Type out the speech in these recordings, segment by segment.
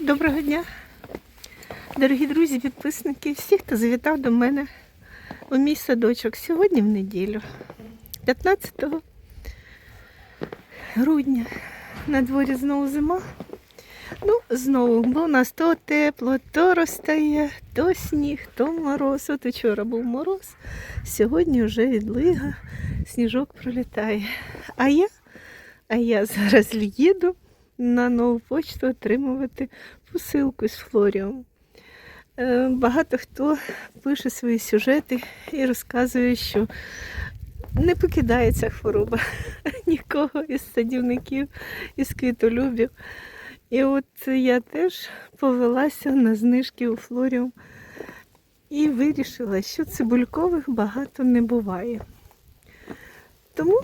Доброго дня, дорогі друзі, підписники, всі, хто завітав до мене у мій садочок сьогодні в неділю, 15 грудня. На дворі знову зима. Ну, знову, бо у нас то тепло, то розтає, то сніг, то мороз. От вчора був мороз, сьогодні вже відлига, сніжок пролітає. А я, а я зараз їду на нову почту отримувати посилку з флоріум. Е, Багато хто пише свої сюжети і розказує, що не покидає ця хвороба нікого із садівників, із квітолюбів. І от я теж повелася на знижки у флоріум і вирішила, що цибулькових багато не буває. Тому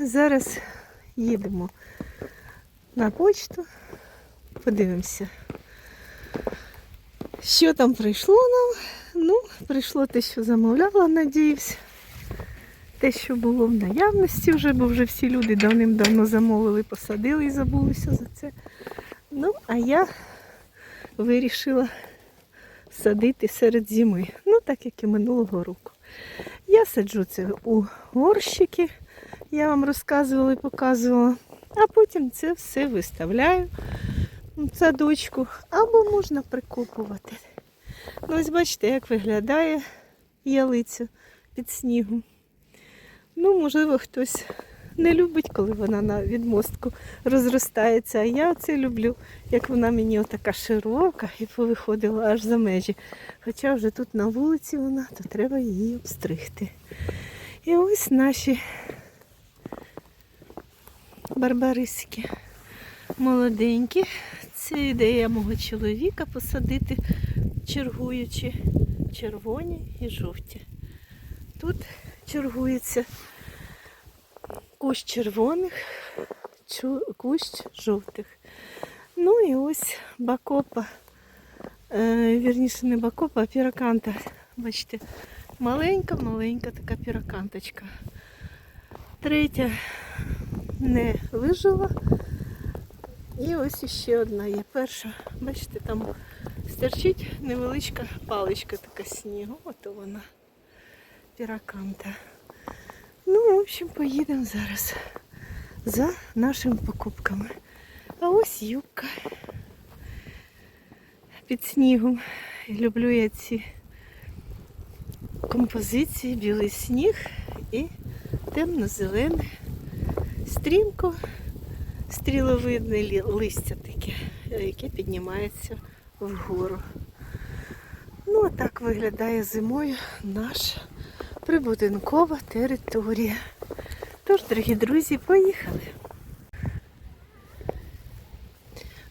зараз їдемо на почту, подивимося, що там прийшло нам. Ну, прийшло те, що замовляла, надіюсь. Те, що було в наявності вже, бо вже всі люди давним-давно замовили, посадили і забулися за це. Ну, а я вирішила садити серед зими. Ну, так як і минулого року. Я саджу це у горщики, я вам розказувала і показувала. А потім це все виставляю в садочку або можна прикопувати. Ну, ось бачите, як виглядає ялиця під снігом. Ну, можливо, хтось не любить, коли вона на відмостку розростається. А я це люблю, як вона мені отака широка і повиходила аж за межі. Хоча вже тут на вулиці вона, то треба її обстригти. І ось наші барбариски молоденькі. Це ідея мого чоловіка посадити, чергуючи червоні і жовті. Тут чергується кущ червоних, кущ жовтих. Ну і ось бакопа, е, вірніше не бакопа, а піраканта. Бачите, маленька-маленька така піраканточка. Третя не вижила. І ось іще одна є. Перша, бачите, там стерчить невеличка паличка така снігу. Ото вона. Піраканта. Ну, в общем, поїдемо зараз за нашими покупками. А ось юбка під снігом. Люблю я ці композиції, білий сніг і темно-зелене, стрімко, стріловидне листя таке, яке піднімається вгору. Ну, а так виглядає зимою наша прибудинкова територія. Тож, дорогі друзі, поїхали.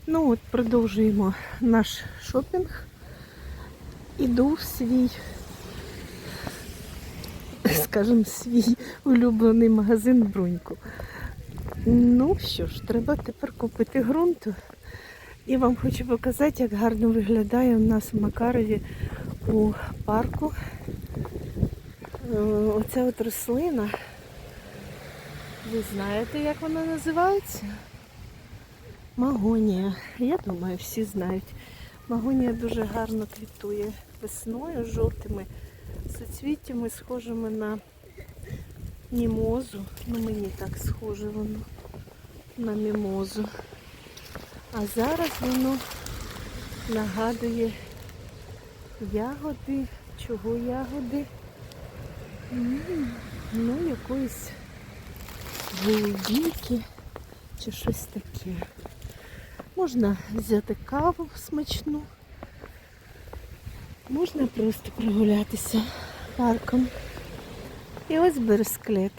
Ну от продовжуємо наш шопінг. Іду в свій, скажімо, свій улюблений магазин Бруньку. Ну що ж, треба тепер купити ґрунту. І вам хочу показати, як гарно виглядає у нас в Макарові у парку. Е, Оця от рослина. Ви знаєте, як вона називається? Магонія. Я думаю, всі знають. Магонія дуже гарно квітує весною жовтими суцвіттями, схожими на мімозу. Ну мені так схоже воно на мімозу. А зараз воно нагадує ягоди. Чого ягоди? Ну, якоїсь голубіки чи щось таке. Можна взяти каву смачну. Можна просто прогулятися парком. І ось бересклет.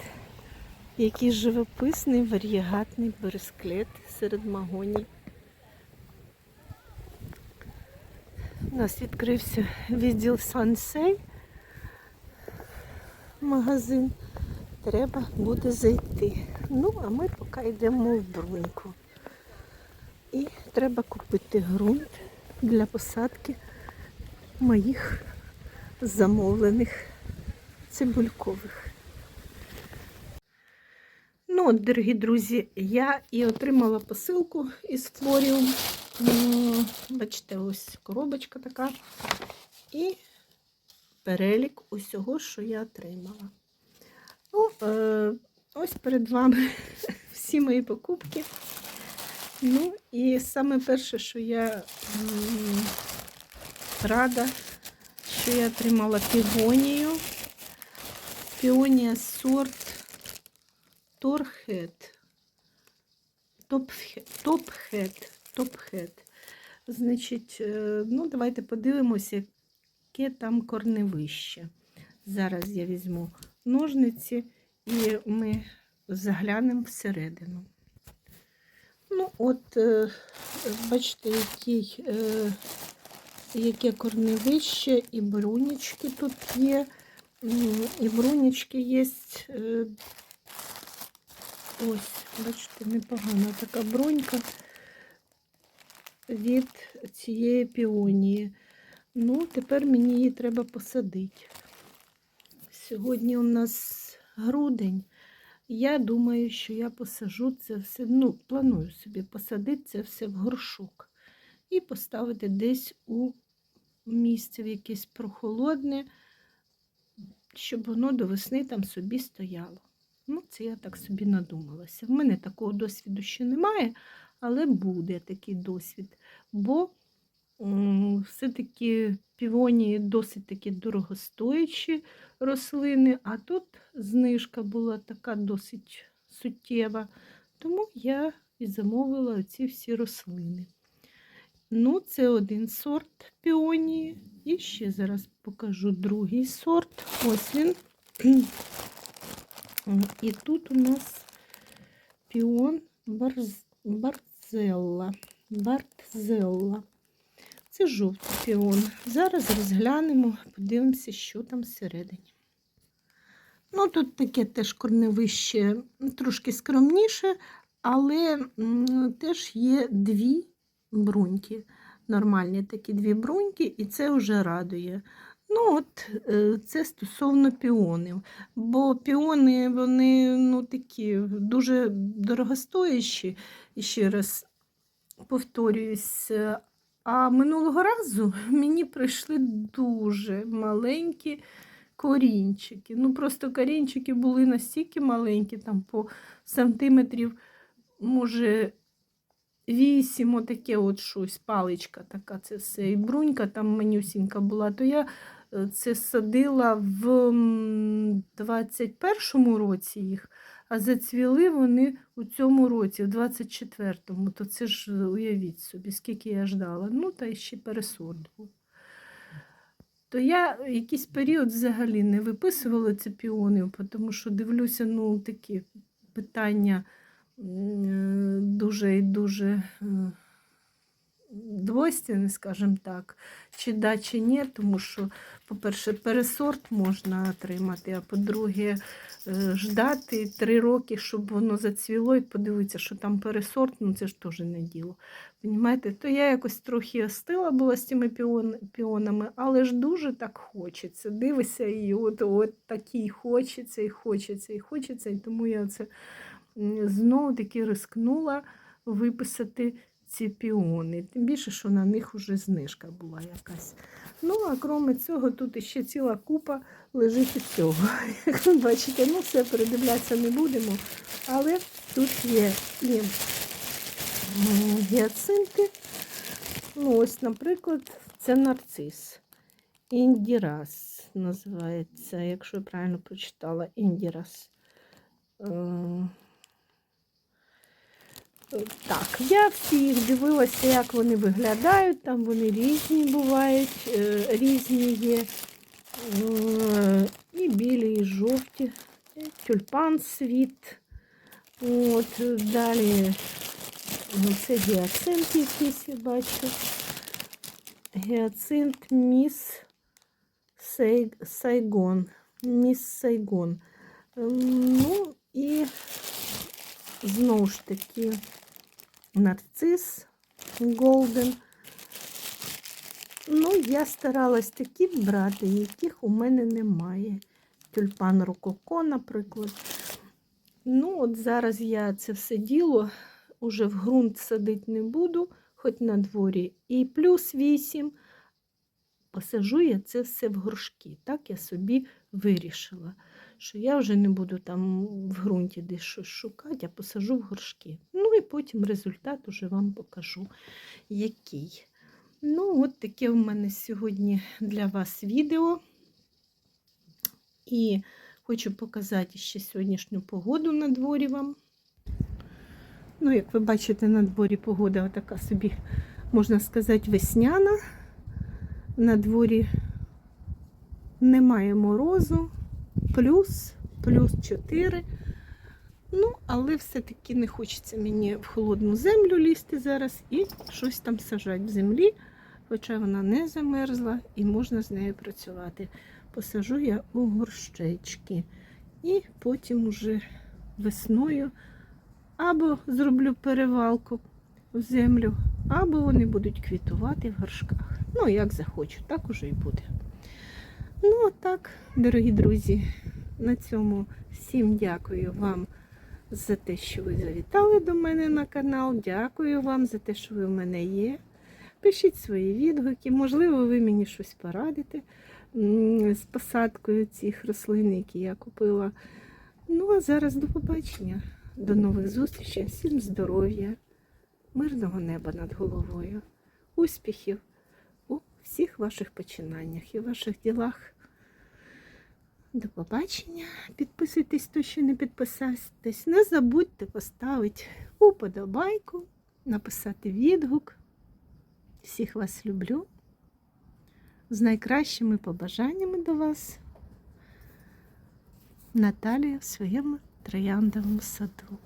Який живописний, варієгатний бересклет серед магоній. У нас відкрився відділ Сансей магазин. Треба буде зайти. Ну, а ми поки йдемо в бруньку. І треба купити ґрунт для посадки моїх замовлених цибулькових. Ну, от, дорогі друзі, я і отримала посилку із Флоріум. Бачите, ось коробочка така. І перелік усього, що я отримала. Ну, е, ось перед вами всі мої покупки. Ну, і саме перше, що я рада, що я отримала півонію. Піонія сорт Торхет. Топхет. Топхет. Топхет. Значить, е, ну, давайте подивимося, яке там корневище. Зараз я візьму ножниці і ми заглянемо всередину. Ну, от, е, бачите, який, е, яке корневище, і брунічки тут є, і брунічки є. е, Ось, бачите, непогана така бронька від цієї піонії. Ну, тепер мені її треба посадити. Сьогодні у нас грудень. Я думаю, що я посажу це все, ну, планую собі посадити це все в горшок і поставити десь у місце в якесь прохолодне, щоб воно до весни там собі стояло. Ну, це я так собі надумалася. В мене такого досвіду ще немає, але буде такий досвід. Бо все-таки півонії досить такі дорогостоячі рослини, а тут знижка була така досить суттєва. Тому я і замовила ці всі рослини. Ну, це один сорт піонії. І ще зараз покажу другий сорт. Ось він. І тут у нас піон барз... барзелла. Бартзелла. Це жовтий піон. Зараз розглянемо, подивимося, що там всередині. Ну, тут таке теж корневище трошки скромніше, але теж є дві бруньки. Нормальні такі дві бруньки, і це вже радує. Ну, от е, це стосовно піонів. Бо піони, вони ну, такі дуже дорогостоящі, ще раз повторююсь. е, А минулого разу мені прийшли дуже маленькі корінчики. Ну, просто корінчики були настільки маленькі, там по сантиметрів, може, вісім, отаке от щось, паличка така, це все. І брунька там манюсінька була, то я е, це садила в м, 21-му році їх, а зацвіли вони у цьому році, в 24-му. То це ж е, уявіть собі, скільки я ждала. Ну, та ще пересорт. То я якийсь період взагалі не виписувала ці піони, тому що дивлюся, ну, такі питання дуже і дуже е, двойственні, скажімо так, чи да, чи ні, тому що, по-перше, пересорт можна отримати, а по-друге, е, ждати три роки, щоб воно зацвіло, і подивитися, що там пересорт, ну це ж теж не діло. Понімаєте? То я якось трохи остила була з цими піонами, але ж дуже так хочеться. Дивися, і от, от такий хочеться, і хочеться, і хочеться. І тому я це знову таки рискнула виписати ці піони. Тим більше, що на них вже знижка була якась. Ну, а крім цього, тут ще ціла купа лежить і цього. Як ви бачите, ну все передивлятися не будемо. Але тут є і гіацинти. Ну, ось, наприклад, це нарцис. Індірас називається, якщо я правильно прочитала, індірас. Так, я всі їх дивилася, як вони виглядають. Там вони різні бувають, е, різні є. Е, І білі, і жовті. Тюльпан світ. От, далі ну, це гіацинт якийсь, я бачу. Гіацинт міс Сайгон. Міс Сайгон. Ем, Ну і знову ж таки нарцис Голден. Ну, я старалась такі брати, яких у мене немає. Тюльпан Рококо, наприклад. Ну, от зараз я це все діло уже в ґрунт садити не буду. хоч на дворі і плюс 8. Посажу я це все в горшки. Так я собі вирішила, що я вже не буду там в ґрунті десь щось шукати, а посажу в горшки. Ну і потім результат уже вам покажу, який. Ну, от таке в мене сьогодні для вас відео. І хочу показати ще сьогоднішню погоду на дворі вам. Ну, як ви бачите, на дворі погода така собі, можна сказати, весняна. На дворі немає морозу, плюс, плюс 4. Ну, але все-таки не хочеться мені в холодну землю лізти зараз і щось там сажати в землі, хоча вона не замерзла і можна з нею працювати. Посажу я у горщечки. І потім уже весною або зроблю перевалку в землю, або вони будуть квітувати в горшках. Ну, як захочу, так уже і буде. Ну, так, дорогі друзі, на цьому всім дякую вам за те, що ви завітали до мене на канал. Дякую вам за те, що ви в мене є. Пишіть свої відгуки, можливо, ви мені щось порадите з посадкою цих рослин, які я купила. Ну, а зараз до побачення, до нових зустрічей, всім здоров'я, мирного неба над головою, успіхів всіх ваших починаннях і ваших ділах. До побачення. Підписуйтесь, хто ще не підписався. Не забудьте поставити уподобайку, написати відгук. Всіх вас люблю. З найкращими побажаннями до вас. Наталія в своєму трояндовому саду.